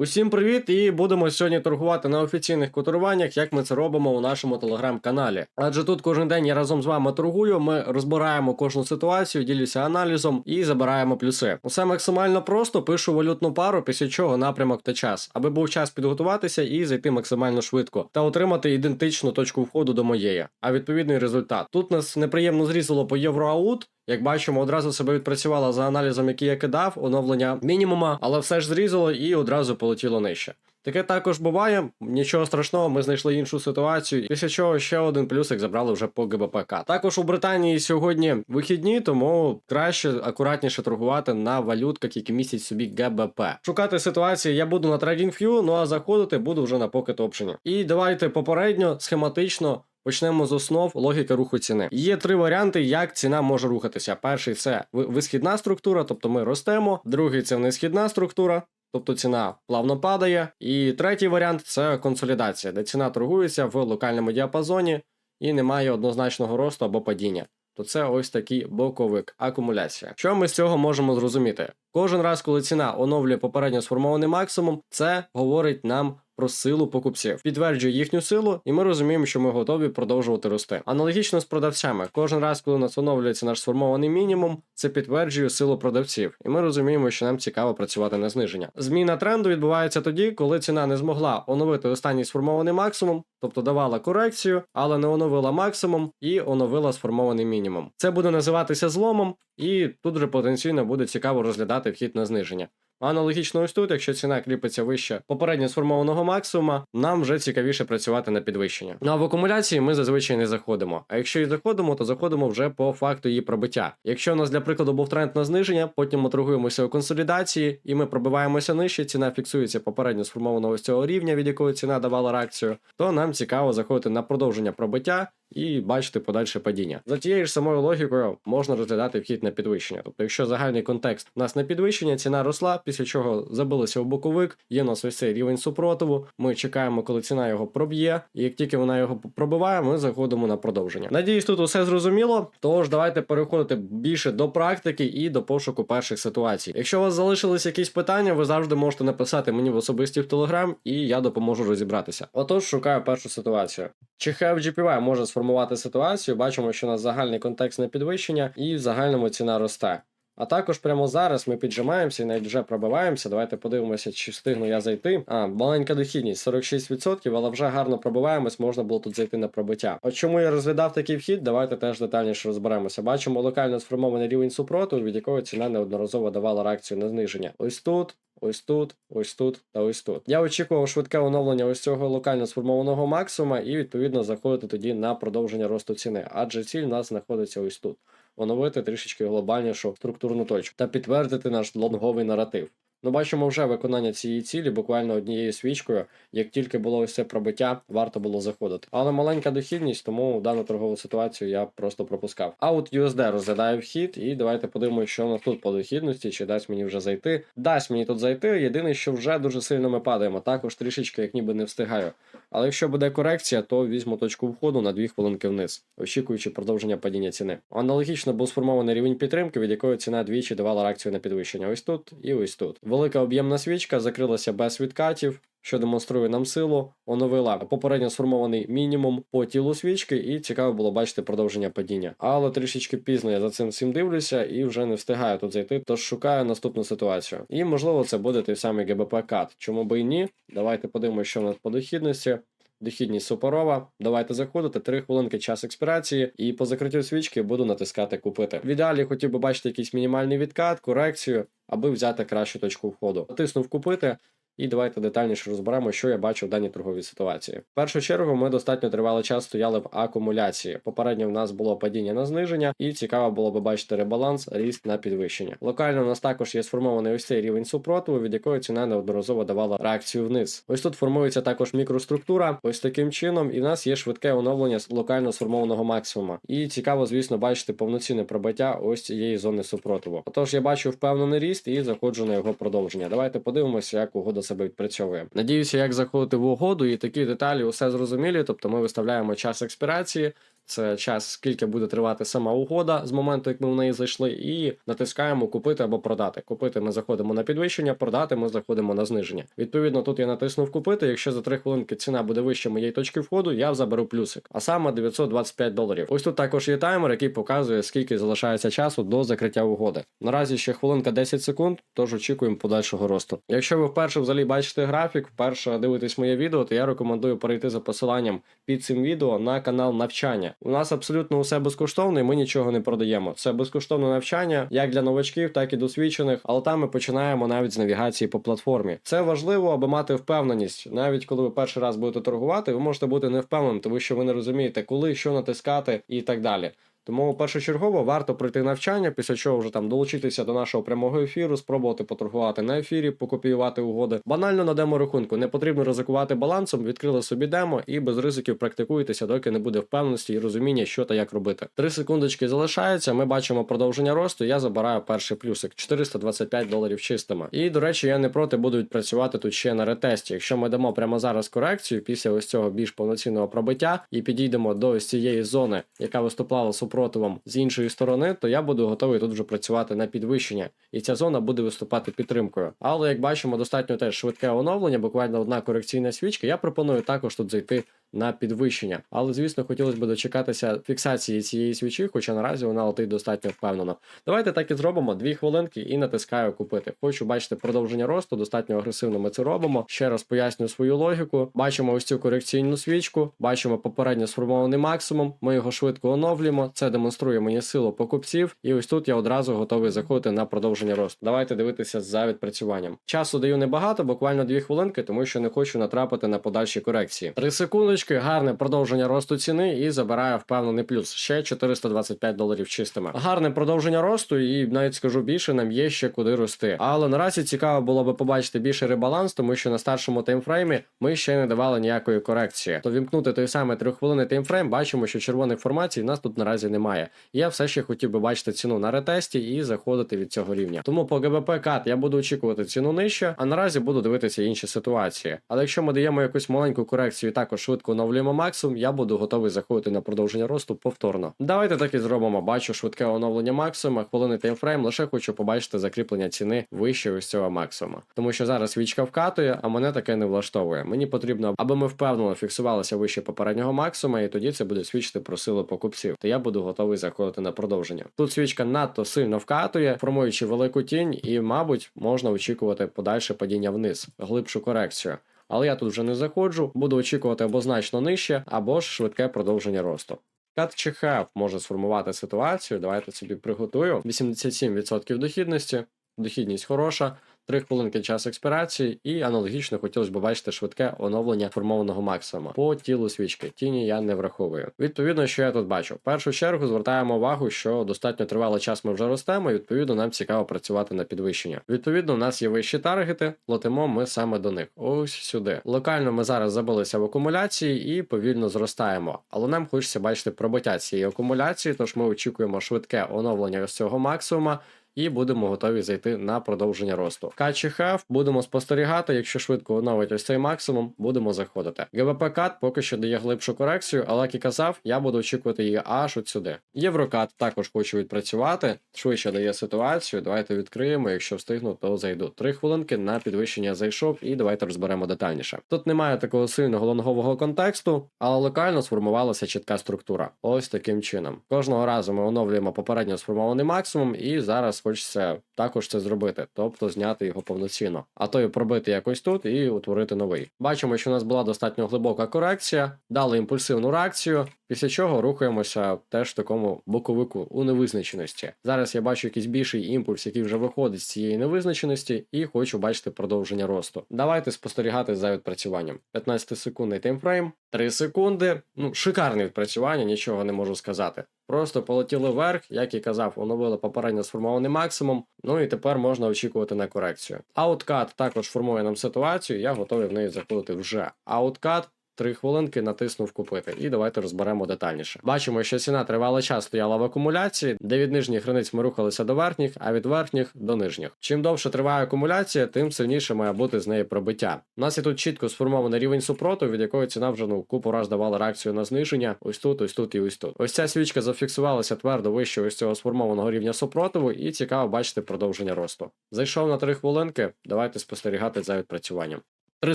Усім привіт! І будемо сьогодні торгувати на офіційних котируваннях, як ми це робимо у нашому телеграм-каналі. Адже тут кожен день я разом з вами торгую. Ми розбираємо кожну ситуацію, ділюся аналізом і забираємо плюси. Усе максимально просто пишу валютну пару, після чого напрямок та час, аби був час підготуватися і зайти максимально швидко та отримати ідентичну точку входу до моєї, а відповідний результат. Тут нас неприємно зрізало по євроаут. Як бачимо, одразу себе відпрацювала за аналізом, який я кидав, оновлення мінімума, але все ж зрізало і одразу полетіло нижче. Таке також буває, нічого страшного, ми знайшли іншу ситуацію, після чого ще один плюсик забрали вже по ГБПК. Також у Британії сьогодні вихідні, тому краще акуратніше торгувати на валютках, які містять собі ГБП. Шукати ситуації я буду на TradingView, ну а заходити буду вже на Pocket Option. І давайте попередньо схематично Почнемо з основ логіки руху ціни. Є три варіанти, як ціна може рухатися. Перший це висхідна структура, тобто ми ростемо. Другий це несхідна структура. Тобто ціна плавно падає. І третій варіант це консолідація, де ціна торгується в локальному діапазоні і немає однозначного росту або падіння. То це ось такий боковик, акумуляція. Що ми з цього можемо зрозуміти? Кожен раз, коли ціна оновлює попередньо сформований максимум, це говорить нам про силу покупців, підтверджує їхню силу, і ми розуміємо, що ми готові продовжувати рости. Аналогічно з продавцями, кожен раз, коли у нас оновлюється наш сформований мінімум, це підтверджує силу продавців, і ми розуміємо, що нам цікаво працювати на зниження. Зміна тренду відбувається тоді, коли ціна не змогла оновити останній сформований максимум, тобто давала корекцію, але не оновила максимум і оновила сформований мінімум. Це буде називатися зломом, і тут вже потенційно буде цікаво розглядати вхід на зниження. Аналогічно ось тут, якщо ціна кріпиться вище попередньо сформованого максимума, нам вже цікавіше працювати на підвищення. Ну а в акумуляції ми зазвичай не заходимо. А якщо і заходимо, то заходимо вже по факту її пробиття. Якщо у нас для прикладу був тренд на зниження, потім ми торгуємося у консолідації і ми пробиваємося нижче, ціна фіксується попередньо сформованого ось цього рівня, від якої ціна давала реакцію, то нам цікаво заходити на продовження пробиття і бачити подальше падіння. За тією ж самою логікою можна розглядати вхід на підвищення. Тобто, якщо загальний контекст у нас на підвищення, ціна росла, після чого забилася в боковик, є у нас ось цей рівень супротиву. Ми чекаємо, коли ціна його проб'є, і як тільки вона його пробиває, ми заходимо на продовження. Надіюсь, тут усе зрозуміло. Тож давайте переходити більше до практики і до пошуку перших ситуацій. Якщо у вас залишились якісь питання, ви завжди можете написати мені в особисті в Телеграм, і я допоможу розібратися. Отож, шукаю першу ситуацію. Чи GPY може сформувати ситуацію? Бачимо, що у нас загальний контекст на підвищення, і в загальному ціна росте. А також прямо зараз ми піджимаємося і навіть вже пробиваємося. Давайте подивимося, чи встигну я зайти. А, маленька дохідність 46%, але вже гарно пробиваємось, можна було тут зайти на пробиття. От чому я розглядав такий вхід, давайте теж детальніше розберемося. Бачимо локально сформований рівень супротиву, від якого ціна неодноразово давала реакцію на зниження. Ось тут. Ось тут, ось тут та ось тут. Я очікував швидке оновлення ось цього локально сформованого максимума і відповідно заходити тоді на продовження росту ціни, адже ціль у нас знаходиться ось тут. Оновити трішечки глобальнішу структурну точку та підтвердити наш лонговий наратив. Ну, бачимо вже виконання цієї цілі буквально однією свічкою. Як тільки було це пробиття, варто було заходити. Але маленька дохідність, тому дану торгову ситуацію я просто пропускав. А от USD розглядає вхід, і давайте подивимося, що у нас тут по дохідності, чи дасть мені вже зайти. Дасть мені тут зайти. Єдине, що вже дуже сильно ми падаємо. Також трішечки, як ніби не встигаю. Але якщо буде корекція, то візьму точку входу на 2 хвилинки вниз, очікуючи продовження падіння ціни. Аналогічно був сформований рівень підтримки, від якої ціна двічі давала реакцію на підвищення. Ось тут і ось тут. Велика об'ємна свічка закрилася без відкатів. Що демонструє нам силу, оновила попередньо сформований мінімум по тілу свічки, і цікаво було бачити продовження падіння. Але трішечки пізно я за цим всім дивлюся і вже не встигаю тут зайти, тож шукаю наступну ситуацію. І можливо це буде той самий ГБП кат. Чому би і ні? Давайте подивимося, що в нас по дохідності. Дохідність супорова. Давайте заходити. 3 хвилинки час експірації, і по закриттю свічки буду натискати купити. В ідеалі хотів би бачити якийсь мінімальний відкат, корекцію, аби взяти кращу точку входу. Натиснув купити. І давайте детальніше розберемо, що я бачу в даній торговій ситуації. В першу чергу ми достатньо тривалий час стояли в акумуляції. Попередньо в нас було падіння на зниження, і цікаво було би бачити ребаланс, ріст на підвищення. Локально у нас також є сформований ось цей рівень супротиву, від якої ціна неодноразово давала реакцію вниз. Ось тут формується також мікроструктура, ось таким чином, і в нас є швидке оновлення локально сформованого максимума. І цікаво, звісно, бачити повноцінне пробиття ось цієї зони супротиву. Отож, я бачу впевнений ріст і заходжу на його продовження. Давайте подивимося, як угода себе відпрацьовує. Надіюся, як заходити в угоду, і такі деталі усе зрозумілі. Тобто ми виставляємо час експірації. Це час, скільки буде тривати сама угода з моменту, як ми в неї зайшли, і натискаємо купити або продати. Купити ми заходимо на підвищення, продати ми заходимо на зниження. Відповідно, тут я натиснув купити. Якщо за 3 хвилинки ціна буде вище моєї точки входу, я заберу плюсик, а саме 925 доларів. Ось тут також є таймер, який показує, скільки залишається часу до закриття угоди. Наразі ще хвилинка 10 секунд, тож очікуємо подальшого росту. Якщо ви вперше взагалі бачите графік, вперше дивитесь моє відео, то я рекомендую перейти за посиланням під цим відео на канал навчання. У нас абсолютно усе безкоштовно, і ми нічого не продаємо. Це безкоштовне навчання як для новачків, так і досвідчених, але там ми починаємо навіть з навігації по платформі. Це важливо, аби мати впевненість. Навіть коли ви перший раз будете торгувати, ви можете бути невпевненим, тому що ви не розумієте, коли що натискати і так далі. Тому першочергово варто пройти навчання, після чого вже там долучитися до нашого прямого ефіру, спробувати поторгувати на ефірі, покопіювати угоди. Банально на демо рахунку не потрібно ризикувати балансом, відкрили собі демо і без ризиків практикуйтеся, доки не буде впевненості і розуміння, що та як робити. Три секундочки залишаються. Ми бачимо продовження росту. Я забираю перший плюсик 425 доларів чистими. І до речі, я не проти буду відпрацювати тут ще на ретесті. Якщо ми дамо прямо зараз корекцію після ось цього більш повноцінного пробиття і підійдемо до ось цієї зони, яка виступала супротивом з іншої сторони, то я буду готовий тут вже працювати на підвищення, і ця зона буде виступати підтримкою. Але як бачимо, достатньо теж швидке оновлення, буквально одна корекційна свічка. Я пропоную також тут зайти. На підвищення, але звісно, хотілося б дочекатися фіксації цієї свічі, хоча наразі вона летить достатньо впевнено. Давайте так і зробимо дві хвилинки і натискаю купити. Хочу бачити продовження росту, достатньо агресивно ми це робимо. Ще раз поясню свою логіку. Бачимо ось цю корекційну свічку, бачимо попередньо сформований максимум. Ми його швидко оновлюємо. Це демонструє мені силу покупців. І ось тут я одразу готовий заходити на продовження росту. Давайте дивитися за відпрацюванням. Часу даю небагато, буквально дві хвилинки, тому що не хочу натрапити на подальші корекції. Три секунди гарне продовження росту ціни і забирає впевнений плюс. Ще 425 доларів чистими. Гарне продовження росту, і навіть скажу більше, нам є ще куди рости. Але наразі цікаво було би побачити більше ребаланс, тому що на старшому таймфреймі ми ще не давали ніякої корекції. То вімкнути той самий трьоххвилинний таймфрейм, бачимо, що червоних формацій в нас тут наразі немає. Я все ще хотів би бачити ціну на ретесті і заходити від цього рівня. Тому по ГБП кат я буду очікувати ціну нижче, а наразі буду дивитися інші ситуації. Але якщо ми даємо якусь маленьку корекцію і також швидко оновлюємо максимум, я буду готовий заходити на продовження росту повторно. Давайте так і зробимо. Бачу швидке оновлення максимума, хвилини таймфрейм, лише хочу побачити закріплення ціни вище ось цього максимума. Тому що зараз свічка вкатує, а мене таке не влаштовує. Мені потрібно, аби ми впевнено фіксувалися вище попереднього максимума, і тоді це буде свідчити про силу покупців. То я буду готовий заходити на продовження. Тут свічка надто сильно вкатує, формуючи велику тінь, і, мабуть, можна очікувати подальше падіння вниз, глибшу корекцію. Але я тут вже не заходжу, буду очікувати або значно нижче, або ж швидке продовження росту. Кат чи може сформувати ситуацію. Давайте собі приготую. 87% дохідності, дохідність хороша. 3 хвилинки час експірації, і аналогічно хотілося б бачити швидке оновлення формованого максимума по тілу свічки. Тіні я не враховую. Відповідно, що я тут бачу. В першу чергу звертаємо увагу, що достатньо тривалий час ми вже ростемо, і відповідно нам цікаво працювати на підвищення. Відповідно, у нас є вищі таргети, летимо ми саме до них. Ось сюди. Локально ми зараз забилися в акумуляції і повільно зростаємо. Але нам хочеться бачити пробиття цієї акумуляції, тож ми очікуємо швидке оновлення ось цього максимума і будемо готові зайти на продовження росту. Качі хеф будемо спостерігати. Якщо швидко оновить ось цей максимум, будемо заходити. ГВП поки що дає глибшу корекцію, але як і казав, я буду очікувати її аж от сюди. Єврокат також хочу відпрацювати. Швидше дає ситуацію. Давайте відкриємо. Якщо встигну, то зайду. Три хвилинки на підвищення зайшов, і давайте розберемо детальніше. Тут немає такого сильного лонгового контексту, але локально сформувалася чітка структура. Ось таким чином. Кожного разу ми оновлюємо попередньо сформований максимум, і зараз хочеться також це зробити, тобто зняти його повноцінно, а то і пробити якось тут і утворити новий. Бачимо, що у нас була достатньо глибока корекція, дали імпульсивну реакцію, після чого рухаємося теж в такому боковику у невизначеності. Зараз я бачу якийсь більший імпульс, який вже виходить з цієї невизначеності, і хочу бачити продовження росту. Давайте спостерігати за відпрацюванням. 15 секундний таймфрейм, 3 секунди. Ну, шикарне відпрацювання, нічого не можу сказати. Просто полетіли вверх, як і казав, оновили попередньо сформований максимум. Ну і тепер можна очікувати на корекцію. Ауткат також формує нам ситуацію, я готовий в неї заходити вже. Ауткат 3 хвилинки, натиснув купити. І давайте розберемо детальніше. Бачимо, що ціна тривалий час стояла в акумуляції, де від нижніх границь ми рухалися до верхніх, а від верхніх до нижніх. Чим довше триває акумуляція, тим сильніше має бути з неї пробиття. У нас є тут чітко сформований рівень супротиву, від якої ціна вже ну купу раз давала реакцію на зниження. Ось тут, ось тут і ось тут. Ось ця свічка зафіксувалася твердо вище ось цього сформованого рівня супротиву, і цікаво бачити продовження росту. Зайшов на 3 хвилинки. Давайте спостерігати за відпрацюванням. Три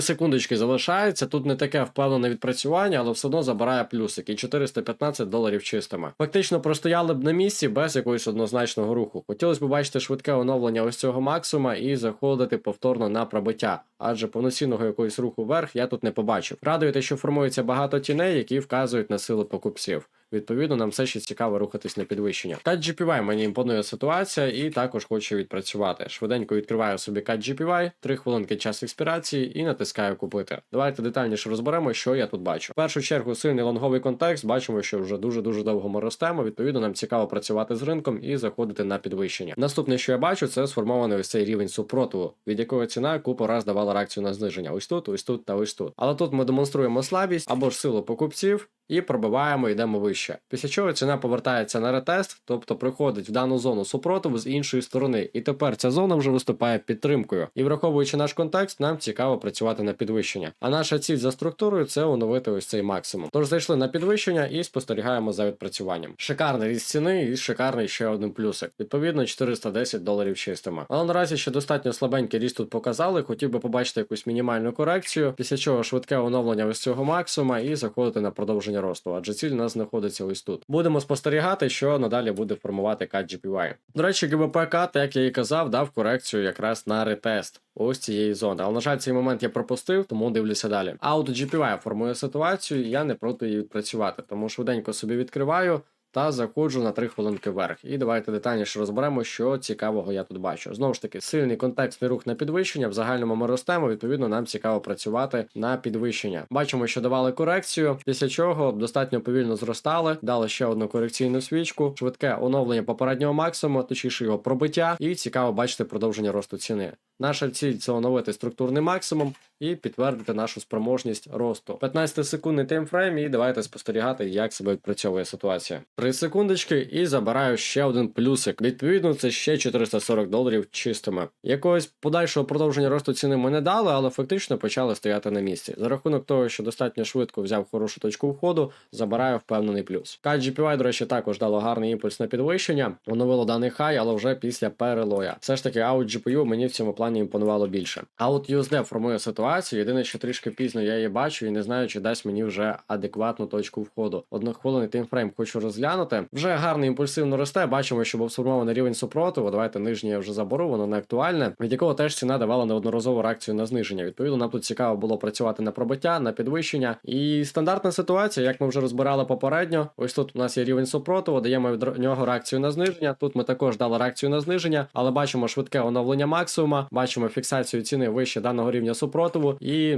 секундочки залишається. Тут не таке впевнене відпрацювання, але все одно забирає плюсик і 415 доларів чистими. Фактично простояли б на місці без якогось однозначного руху. Хотілося б бачити швидке оновлення ось цього максимума і заходити повторно на пробиття, адже повноцінного якогось руху вверх я тут не побачив. Радує те, що формується багато тіней, які вказують на сили покупців. Відповідно, нам все ще цікаво рухатись на підвищення. CAT GPY мені імпонує ситуація і також хочу відпрацювати. Швиденько відкриваю собі CAT GPY, 3 хвилинки час експірації і натискаю купити. Давайте детальніше розберемо, що я тут бачу. В першу чергу сильний лонговий контекст. Бачимо, що вже дуже дуже довго ми ростемо. Відповідно, нам цікаво працювати з ринком і заходити на підвищення. Наступне, що я бачу, це сформований ось цей рівень супротиву, від якого ціна купу раз давала реакцію на зниження. Ось тут, ось тут та ось тут. Але тут ми демонструємо слабість або ж силу покупців. І пробиваємо, йдемо вище. Після чого ціна повертається на ретест, тобто приходить в дану зону супротиву з іншої сторони. І тепер ця зона вже виступає підтримкою. І враховуючи наш контекст, нам цікаво працювати на підвищення. А наша ціль за структурою це оновити ось цей максимум. Тож зайшли на підвищення і спостерігаємо за відпрацюванням. Шикарний ріст ціни і шикарний ще один плюсик. Відповідно, 410 доларів чистими. Але наразі ще достатньо слабенький ріст тут показали. Хотів би побачити якусь мінімальну корекцію, після чого швидке оновлення ось цього максимума і заходити на продовження росту, адже ціль у нас знаходиться ось тут. Будемо спостерігати, що надалі буде формувати CAT GPY. До речі, ГБП CAT, як я і казав, дав корекцію якраз на ретест. Ось цієї зони. Але, на жаль, цей момент я пропустив, тому дивлюся далі. Auto GPY формує ситуацію, і я не проти її відпрацювати, тому швиденько собі відкриваю. Та заходжу на 3 хвилинки вверх. І давайте детальніше розберемо, що цікавого я тут бачу. Знову ж таки, сильний контекстний рух на підвищення. В загальному ми ростемо. Відповідно, нам цікаво працювати на підвищення. Бачимо, що давали корекцію, після чого достатньо повільно зростали. Дали ще одну корекційну свічку, швидке оновлення попереднього максимуму, точніше його пробиття, і цікаво бачити продовження росту ціни. Наша ціль це оновити структурний максимум і підтвердити нашу спроможність росту. 15 секундний таймфрейм, і давайте спостерігати, як себе відпрацьовує ситуація. 3 секундочки і забираю ще один плюсик. Відповідно, це ще 440 доларів чистими. Якогось подальшого продовження росту ціни ми не дали, але фактично почали стояти на місці. За рахунок того, що достатньо швидко взяв хорошу точку входу, забираю впевнений плюс. CAT GPY, до речі, також дало гарний імпульс на підвищення, оновило даний хай, але вже після перелоя. Все ж таки, Out GPU мені в цьому плані імпонувало більше. А от USD формує ситуацію. Єдине, що трішки пізно я її бачу і не знаю, чи дасть мені вже адекватну точку входу. Однохвилинний таймфрейм хочу розглянути. Вже гарно імпульсивно росте. Бачимо, що був сформований рівень супротиву. Давайте нижнє вже заберу, воно не актуальне, від якого теж ціна давала неодноразову реакцію на зниження. Відповідно, нам тут цікаво було працювати на пробиття, на підвищення. І стандартна ситуація, як ми вже розбирали попередньо. Ось тут у нас є рівень супротиву, даємо від нього реакцію на зниження. Тут ми також дали реакцію на зниження, але бачимо швидке оновлення максимума. Бачимо фіксацію ціни вище даного рівня супротиву і.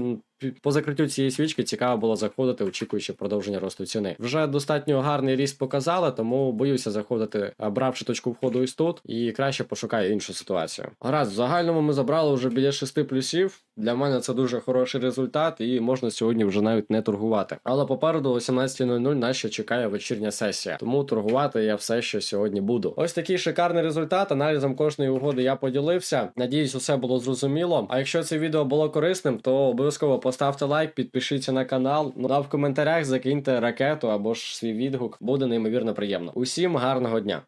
по закриттю цієї свічки цікаво було заходити, очікуючи продовження росту ціни. Вже достатньо гарний ріст показали, тому боюся заходити, бравши точку входу із тут, і краще пошукаю іншу ситуацію. Гаразд, в загальному ми забрали вже біля 6 плюсів. Для мене це дуже хороший результат, і можна сьогодні вже навіть не торгувати. Але попереду о 17.00 нас ще чекає вечірня сесія, тому торгувати я все ще сьогодні буду. Ось такий шикарний результат. Аналізом кожної угоди я поділився. Надіюсь, усе було зрозуміло. А якщо це відео було корисним, то обов'язково поставте лайк, підпишіться на канал. Ну а в коментарях закиньте ракету або ж свій відгук. Буде неймовірно приємно. Усім гарного дня!